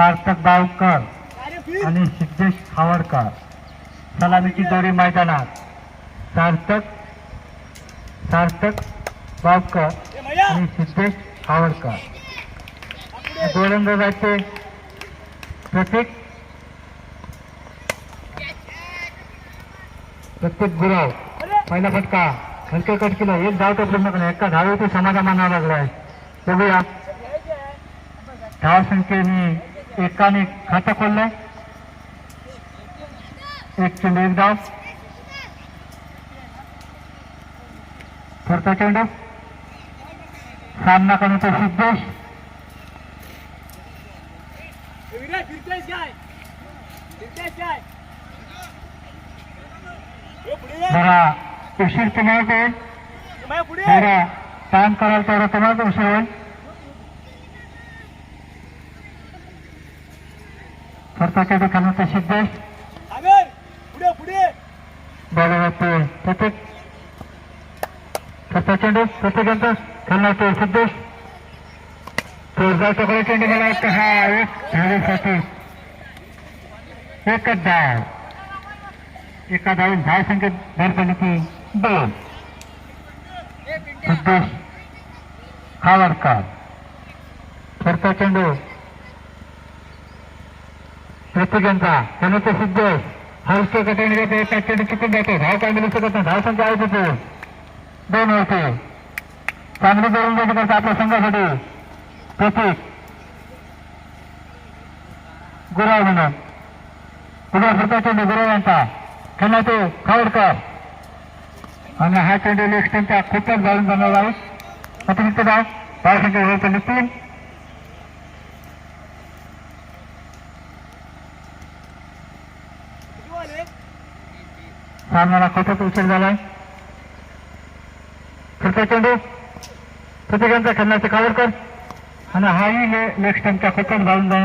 सार्थक गावकर आणि सिद्धेश खावडकर. सलामीची जोडी मैदानात. सार्थक सार्थक गावकर आणि सिद्धेश खावडकर. गोलंदाजाचे प्रत्येक प्रत्येक गुराव. पहिला फटका. हलके कट केला. एक धाव तर पूर्ण केला. एका धावेचे समाधान मानावं लागलाय. बघूया. धाव संख्येने एकाने खातं खोललंय एक चेंडू एक धाव पुढचा चेंडू. सामना करण्याचा सिद्धेश. ए जरा उशीर तुम्हाला होईल ए जरा काम कराल तेवढा तुम्हाला उशीर होईल. चेंडू करण्याचा सिद्धेश पुढे बॉलरवरती प्रत्येक पुढचा चेंडू प्रत्येकांचा खेळण्याचे सिद्धेश जोरदार चकडा चेंडू मला वाटतं हा एक धावेसाठी एकच धाव एका धावून धाव संख्येत भर पडली की दोन. सिद्धेश खावडकर पुढचा चेंडू प्रत्येकांचा खेळण्याचे सिद्धेश हलके कठीण घेते एका चेंडू चुकून जाते धाव काय मिळू शकत नाही. धाव संख्या आहे तिथे दोन होते. चांगली गोलंदाजी करता आपल्या संघासाठी. प्रतीक. गुराव म्हणून उद्या पुढचा चेंडू गुराव यांचा. खेळण्याचे खावडकर आणि हा चेंडू लेग स्टंपच्या खूपच जाऊन बनवला अतिरिक्त धाव धाव संख्या पडली तीन किती वाले सामन्याला खूपच उशीर झालाय? कृपया चेंडू. प्रत्येकांचा खेळण्याचे खावडकर आणि हाही लेग स्टंपच्या खूपच घालून जाऊन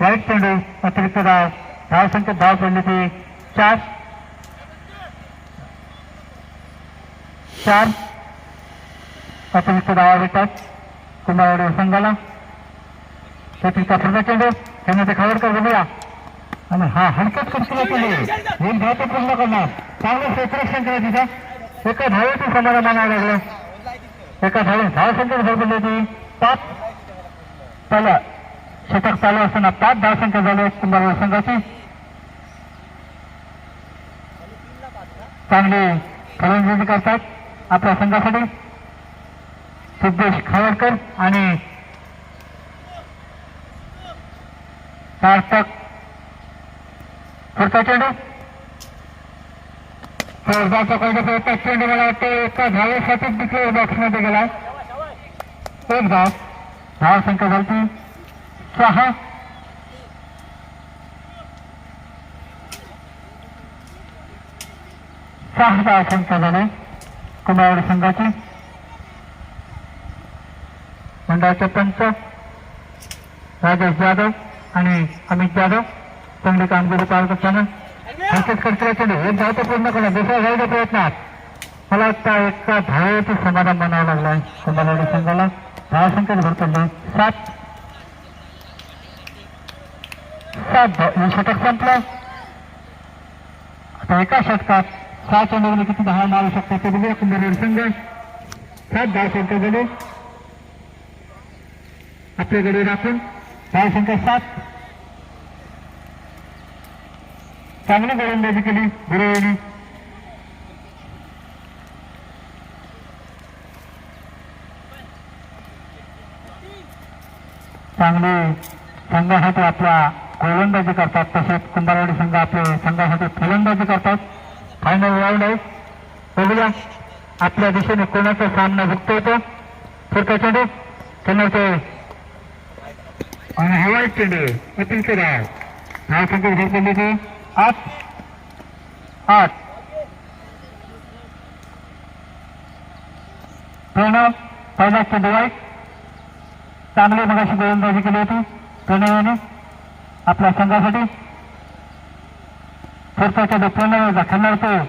वाईट चेंडू अतिरिक्त धाव धाव संख्येत धाव पडली ती. चार. चार. अतिरिक्त धावा भेटतात कुंभारवाडी संघाला. त्याचा पुढचा चेंडू. खेळण्याचे खावडकर बघूया. आणि हा हरकत कुरकुला केली एक धाव तो पूर्ण करणार. चांगलं सेपरेशन केलं तिथं एका धावेची समाधान मानावं लागलं. एका धावे धाव संख्या भरपडली होती पाच पहिलं शतक चालू असताना पाच धाव संख्या झाली. कुंभारवाडी संघाची चांगली फलंदाजी करतात आपल्या संघासाठी. सिद्धेश खावडकर आणि सार्थक पुढचा चेंडू जोरदारचा प्रयत्न चेंडू मला वाटते एका धावेसाठी तिकडे बॉक्समध्ये गेला एक धाव. धाव संख्या झाली सहा. सहा धाव संख्या झाली. कुंभारवाडी संघाची. मंडळाचे पंच. राजेश जाधव आणि अमित जाधव. चांगली कामगिरी पार करताना हरकत करताना एक धाव तर पूर्ण करा. दुसऱ्या धावच्या प्रयत्नात मला वाटतं एका धावेचं समाधान बनावं लागलं आहे. संघाला धाव संख्येत भर पडली सात. सात षटक संपलं. आता एका षटकात सहा चेंडूमध्ये किती? धावा मारू शकतात ते बघूया कुंभारवाडी संघ. सात धाव संख्या झाली. आपल्याकडे राखून धाव संख्या सात. चांगली गोलंदाजी केली गुरुवारी चांगले. संघासाठी आपल्या गोलंदाजी करतात. तसेच कुंभारवाडी संघ आपले संघासाठी फलंदाजी करतात. फायनल राऊंड आहे. बघूया. आपल्या दिशेने कोणाचा सामना भुगतो येतो पुढचा चेंडू. खेळण्याचे आणि हवाई चेंडू. अतिशय धाव धाव संख्या घर पडली आठ. आठ. प्रणव पहिला चंदवाई चांगले मगाशी गोलंदाजी केली होती. प्रणवाने आपल्या संघासाठी पुढचा चेंडू प्रणव खेळणार तो.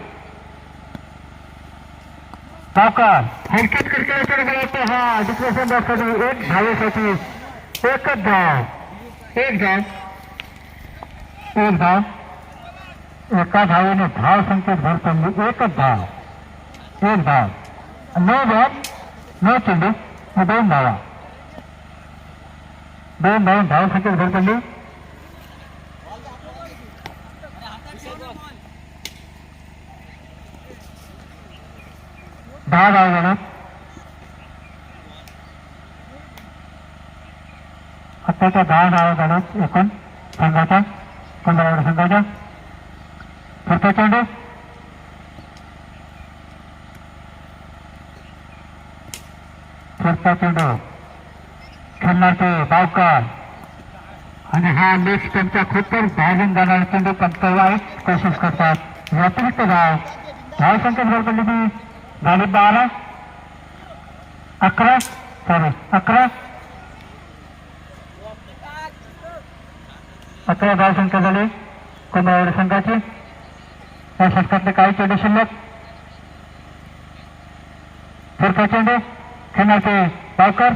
सावकार. हलक्यात करता चेंडू हा दुसऱ्या संघासाठी एक धावेसाठी एकच धाव. एक धाव. एक धाव. एका धावेने धाव संख्येत भर पडली म्हणजे एकच धाव. एक धाव. नऊ बॉल नऊ चेंडू दोन धावा. दोन धाव धाव संख्येत भर पडली म्हणजे? दहा धाव झाला. आत्ताच्या दहा धावा झाल्यात एकूण संघाचा पंधरा संघाच्या. पुढचा चेंडू पुढचा चेंडू खेळणार ते बावकर आणि हा लेख त्यांच्या खूपच भाजून जाणारा चेंडू पंत वाईट कोशिश करतात व्यतिरिक्त धाव धाव संख्या भर पडली ती झाली बारा अकरा सॉरी अकरा अकरा धाव संख्या झाली संघाची या षटकातले काही चेंडू शिल्लक. पुढचा चेंडू खेळण्याचे बावकर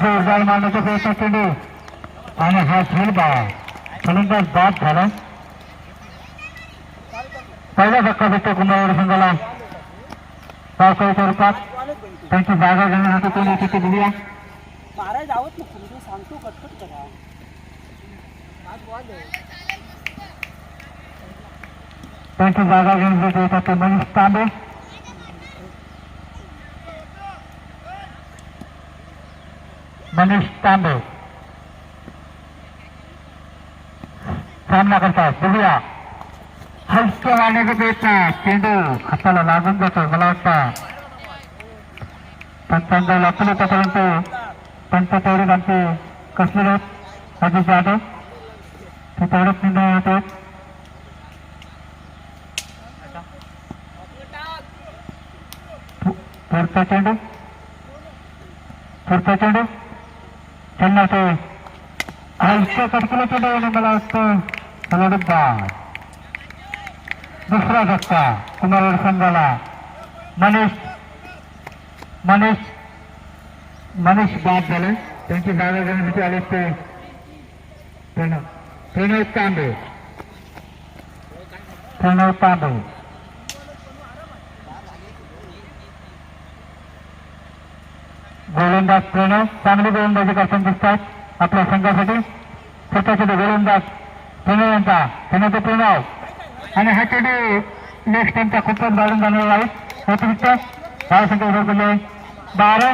जोरदार मारण्याचा प्रयत्न चेंडू. आणि हा झेलबा फलंदाज बाद झाला. पहिला धक्का भेटतो कुंभारवाडी संघाला. बावकरच्या रूपात त्यांची जागा घेण्यासाठी कोणी तिथे दिली मारायला जावत नको सांगतो कटकट करा. त्यांची जागा घेण्यासाठी येतात ते मनीष तांबे. मनीष तांबे. सामना करतात बघूया. हलक्या वाढण्याचा प्रयत्न चेंडू हाताला लागून जातो मला वाटतं. पंचांचा लागतो तोपर्यंत पंच तेवढे आमचे कसले आहेत? अजित जाधव. ते तेवढंच निर्णय होतात समीस मनीस मनीष बाद जले जागा घणा प्रणव तांड गोलंदाज प्रणव चांगली गोलंदाजी करताना दिसतात. आपल्या संघासाठी स्वतःसाठी गोलंदाज प्रणव यांचा प्रणव प्रणव. आणि हा चेंडू नेक्स्ट टाइमचा खूपच बाळून जाणार आहे. अतिरिक्त धाव संख्या उभं केले बारा.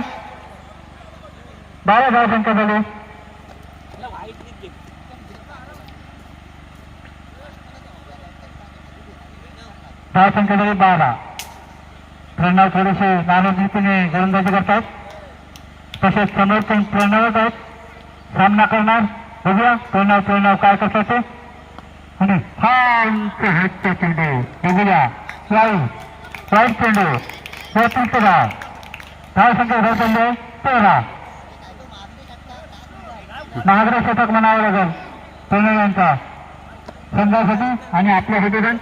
बारा धाव संख्या झाली. धाव संख्या झाली बारा. प्रणव थोडेसे नानोजीपणे गोलंदाजी करतात. तसेच समोर कोण प्रणवच आहेत सामना करणार. बघूया प्रणव प्रणव काय कसं ते. आणि फांचा हातचा चेंडू बघूया. वाईट वाईट चेंडू अतिरिक्त धाव धाव संख्या धाव चेंडू तेरा महागडे शतक म्हणावं लागेल. प्रणव यांचा. संघासाठी आणि आपल्यासाठी पण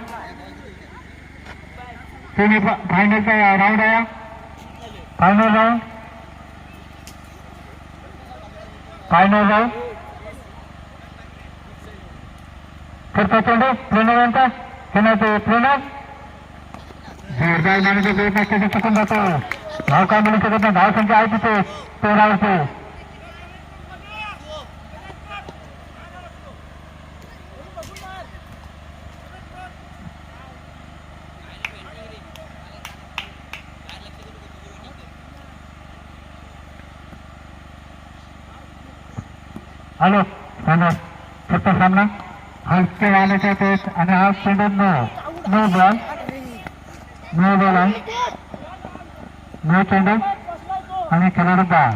सेमी फायनलचा राऊंड आहे. फायनल राऊंड फायनल राऊंड पुढचा चेंडू प्रणव यांचा खेळण्याचे प्रणव जोरदार मारण्याचा प्रयत्न चेंडू चुकून जातो धाव काय मिळू शकत नाही धाव संख्या आहे तिथे तेरावरती हॅलो हॅलो पुढचा सामना हलके वाल्याचा तेच आणि हा चेंडू no no ball no ball आहे नो चेंडू आणि खेळाडू बाद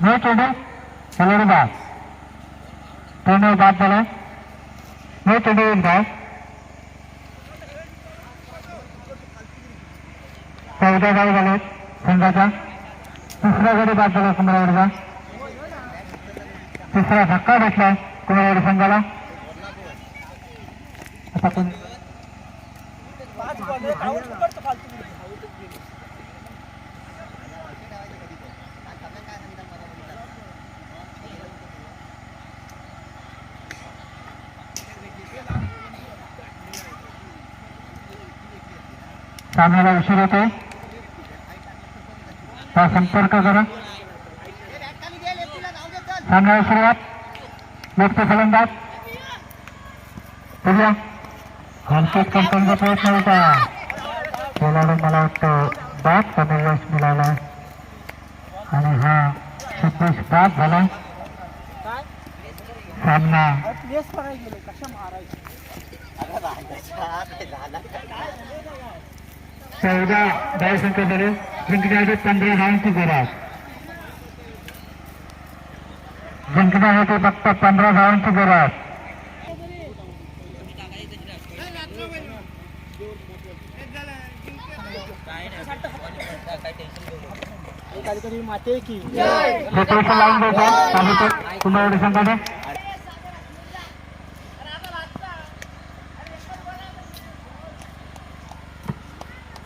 नो चेंडू खेळाडू बाद प्रणव बाद झाला no चेंडू एक धाव चौदा धाव झाले संघाचा तिसरा गडी बाद झाला कुंभारवाडीचा तिसरा धक्का बसला कुंभारवाडी संघाला? आता कोण? सामन्याला उशीर होतोय. संपर्क करा. सामन्याला सुरुवात मुक्त फलंदाज. बघूया. हलकेत कंपनीचा प्रयत्न होता. खेळाडू मला वाटतं बाद कमी यश मिळाला. आणि हा सतीश बाद झाला. सामना. अरे प्लेस करायला चौदा धावसंख्या झाले. जिंकण्यासाठी पंधरा धावांची गरज. जिंकण्यासाठी फक्त पंधरा धावांची गरज. हे पैसे लावून देतात तालुक्यात कुंभारवाडी संघाने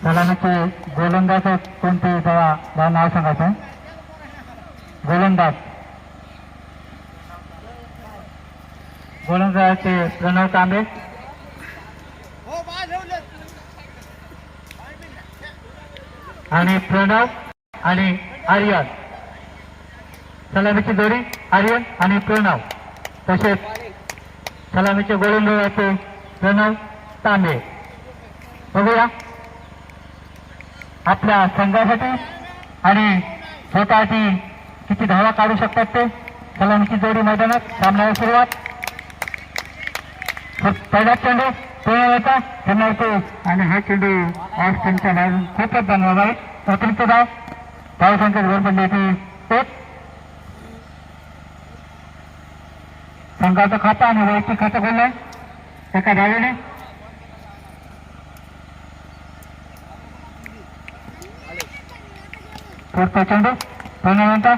सलामीचे गोलंदाज कोणते जरा नाव सांगायचं गोलंदाज गोलंदाजाचे प्रणव तांबे आणि प्रणव आणि आर्यन. सलामीची जोडी आर्यन आणि प्रणव. तसेच सलामीचे गोलंदाजाचे प्रणव तांबे बघूया. आपल्या संघासाठी आणि स्वतःची किती धावा काढू शकतात ते? सलामीची जोडी मैदानात सामन्याला सुरुवात. पहिला चेंडू प्रणव होता खेळतो आणि हा चेंडू ऑफ स्टंपच्या बाहेरून खूपच बनवला आहे. अतिरिक्त धाव धावसंख्या घर पडली होती. एक. संघाचं खातं आणि वैयक्तिक खातं खोललंय एका धावेने पुढचा चेंडू. पूर्ण होता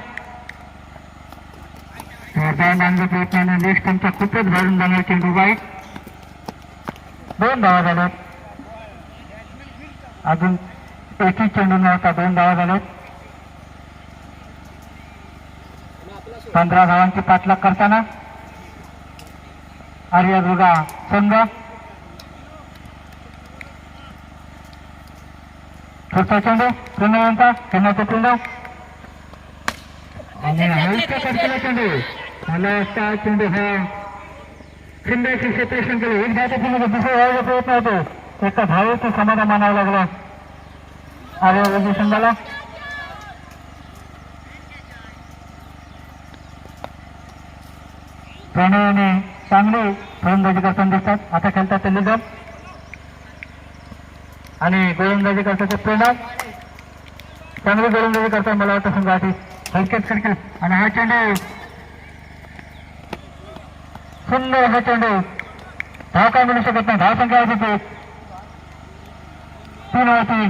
प्रयत्नाने लेफ्ट त्यांचा खूपच भरून जाणार चेंडू वाईट दोन धावा झाल्यात अजून एकही चेंडू नव्हता दोन धावा झाल्यात पंधरा धावांची पाठलाग करताना आर्य दुर्गा संघ. पुढचा चेंडू प्रणवंता खेळण्याचा चेंडू. आणि चेंडू मला चेंडू हा खंडाशी क्षेत्ररक्षण केलं एक धाव पूर्ण दुसरा धावायचा प्रयत्न होतो एका धावेचं समाधान मानावं लागलं. आर्यवर्गी संघाला. प्रणयने चांगले फलंदाजी करताना दिसतात आता खेळतात ते निगम आणि गोलंदाजी करतात ते प्रणव. चांगली गोलंदाजी करतात मला वाटतं संघासाठी हलक्यात खडक्यात आणि हा चेंडू सुंदर हा चेंडू धाव काय मिळू शकत नाही. धाव संख्या होती ते तीन होती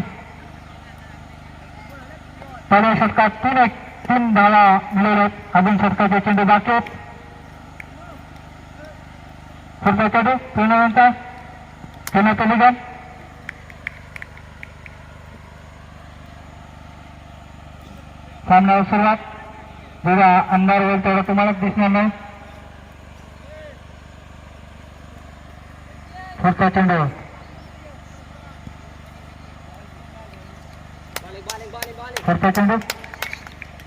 पहिल्या षटकात तीन एक तीन धावा मिळवल्यात. अजून षटकाचे चेंडू बाकी आहेत. पुढचा चेंडू पूर्णवंता. खेळण्याचं निगम सामन्यावर सुरुवात. जेव्हा अंधार होईल तेव्हा तुम्हाला दिसणार नाही. पुढचा चेंडू पुढचा चेंडू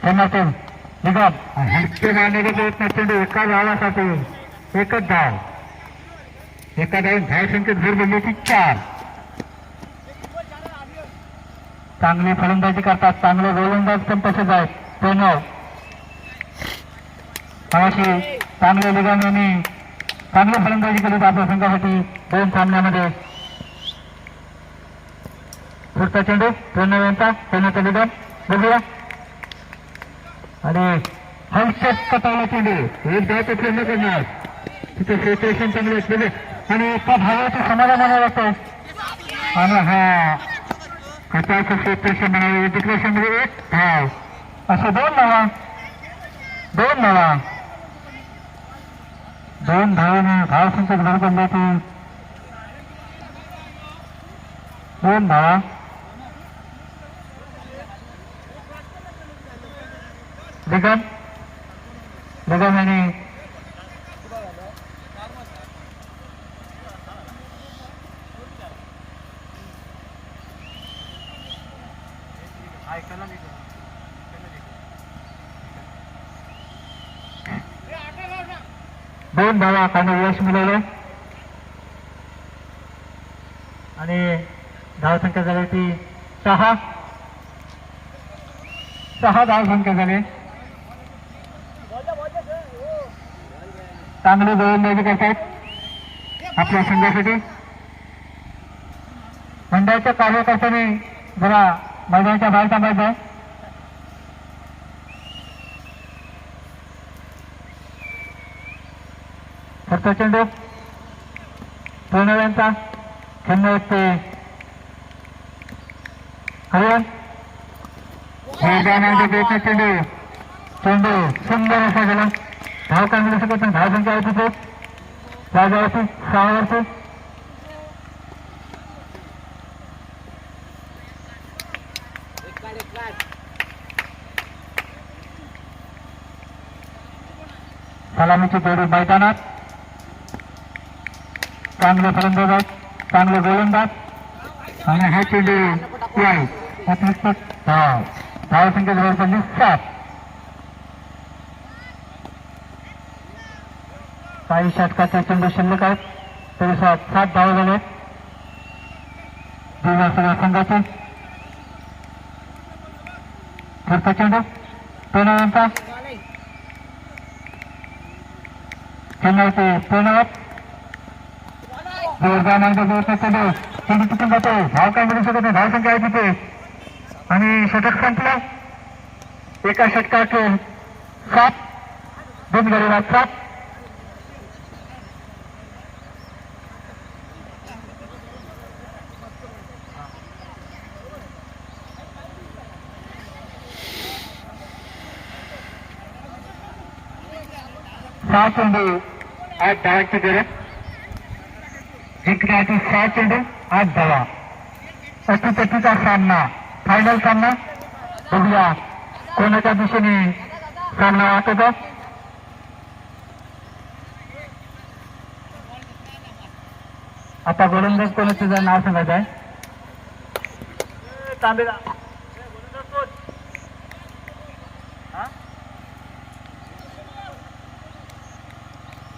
खेळण्याचे निगम हलके मारण्याचा प्रयत्न चेंडू एका धावासाठी एकच धाव एका धावून धाव संख्येत भर पडली चार चांगली फलंदाजी करतात चांगले गोलंदाज पण तसेच आहेत प्रणव मगाशी चांगले निगम यांनी चांगली फलंदाजी केली आपल्या संघासाठी दोन सामन्यामध्ये पुढचा चेंडू प्रणव यांचा खेळण्याचा निगम बघूया आणि हलसेट कटावला चेंडू एक धावचं खेळणं करणार तिथे सेपरेशन चांगले असलेले आणि एका भावाचं समाधान म्हणावं लागतं आणि हा कटाचं सेपरेशन म्हणावे डिक्लेरेशनमध्ये एक भाव असे दोन धावा दोन धावा दोन धावाने धाव संख्या घर बनली होती दोन धावा निगम निगम आणि दोन धावा काढणं यश मिळवलं आणि धावसंख्या झाली ती सहा सहा धावसंख्या झाली चांगले गोलंदाजी आहेत आपल्या संघासाठी. मंडळाच्या कार्यकर्त्यांनी जरा मैदानाच्या बाहेर थांबायचं आहे. चेंडू. प्रणव यांचा खेळणे ते जाण्याचा प्रयत्न चेंडू चेंडू. सुंदर असा गेला. धाव काय मिळू शकत नाही धाव संख्या होती ते राजावरती सहावरती सलामीची जोडी मैदानात. चांगले फलंदाज चांगले गोलंदाज. आणि हा चेंडू याय अतिरिक्त धाव धाव संख्या जवळ पडली सात काही षटकाचे चेंडू शिल्लक आहेत तरी सात सात धाव झाले दिव्या सगळ्या संघाचे पुढचा चेंडू प्रणव यांचा चेन्नईचे प्रणव जोरदार मार्ग जोरचा चेंडू चेंडू तिथून जातो धाव काय मिळू शकत नाही धाव संख्या आहे तिथे आणि षटक संपलं. एका षटकात सात दोन गडीला सात सहा चेंडू आठ धावांची गरज जिंकण्याची सहा चेंडू आठ धावा अटीतटीचा सामना. फायनल सामना. बघूया कोणाच्या दिशेने सामना होता आता गोलंदाज कोणाचं जर नाव सांगायचं आहे तांबेला.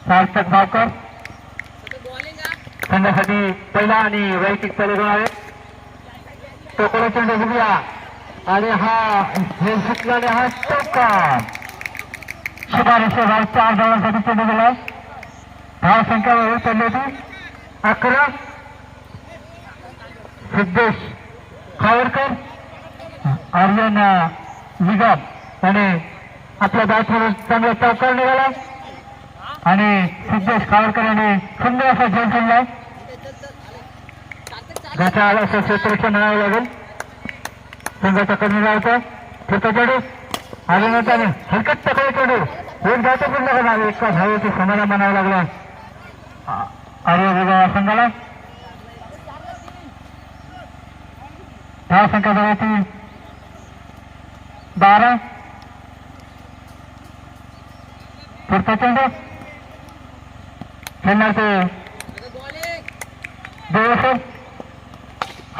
सार्थक भावकर. संघासाठी पहिला आणि वैयक्तिक पहिले गुण आहे. तो कोणा आणि हा हे सुटल्याने हा चौकार शिफारशी भाव चार धावांसाठी चेंडू गेला धाव संख्या वेळी पडली होती अकरा. सिद्धेश खावरकर आर्यन निगम आणि आपल्या बॅटवर चांगला चौकार निघाला. आणि सिद्धेश खावरकर यांनी सुंदर असा झेल सोडलाय ज्याच्या असं क्षेत्ररक्षण म्हणावं लागेल? संघाचा कमी लावतो छोटा चेडू आले ना त्याने. हलकट टकळे चेडू एक जातो पूर्ण करणार एका धावेचे समाधान म्हणावं लागलं. आर्य वेगळा संघाला? दहा संख्या जवळ बारा. पुढचा चेंडू. खेळणार ते. देवेश्वर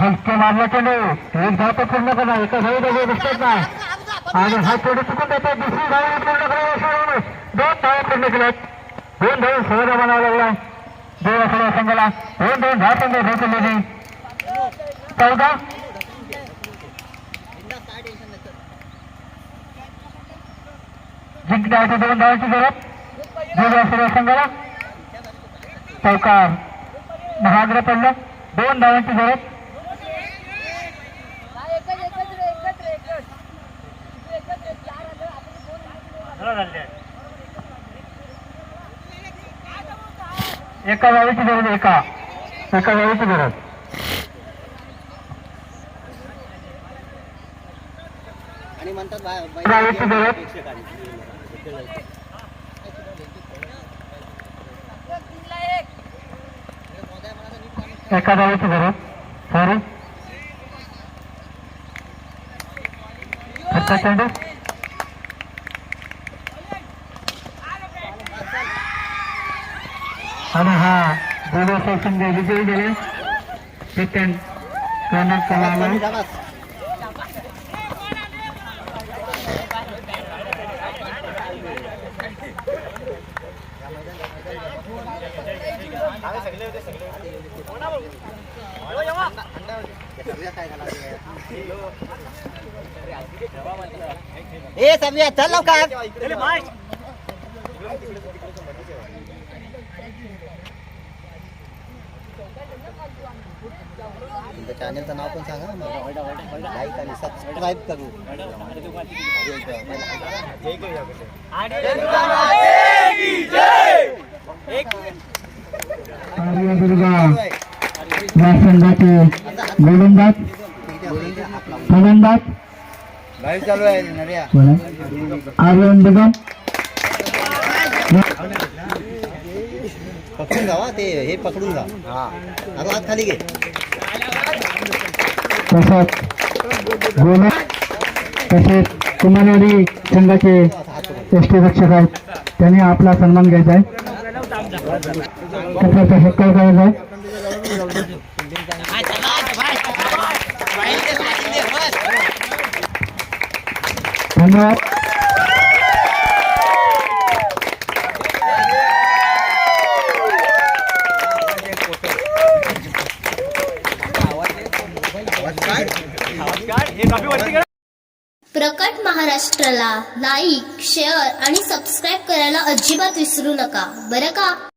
हलके मारला नाही? एक धाव तर पूर्ण करा एका धावी दोघे दिसतात ना आणि हा चेंडू चुकून जातो दुसरी धाव पूर्ण करायला दोन धाव पूर्ण केल्यात दोन धाव सहजा बनावा लागला दोन सगळ्या संघाला दोन दोन धाव पण धाव केलेली चौदा. जिंकण्यासाठी दोन धावांची गरज. दोन सगळ्या संघाला चौकार. महागडे पडलं. दोन धावांची गरज. एका गाडीची गरज एका. एका गाडीची गरज. आणि म्हणतात गरज. एका गाडीची गरज. सॉरी. चेंडू. आणि हा दोघं सेक्शन विजयी गेले सेकंड करण्यात आला ए सव्या चल लवकर. चॅनलचं नाव पण सांगा लाईक आणि सबस्क्राईब करू या संघाचे गोलंदाज फलंदाज लाईव्ह चालू आहे नव्या आर्यन बेगम पकडून जा ते हे पकडून जा. हा. आता हात खाली घे. तसंच गोल तसेच कुमारवाडी संघाचे एसटी रक्षक आहेत. त्यांनी आपला सन्मान घ्यायचा आहे. त्याचा सत्कार करायचा आहे. धन्यवाद. चॅनलला लाईक शेअर आणि सबस्क्राईब करायला अजिबात विसरू नका. बरं का?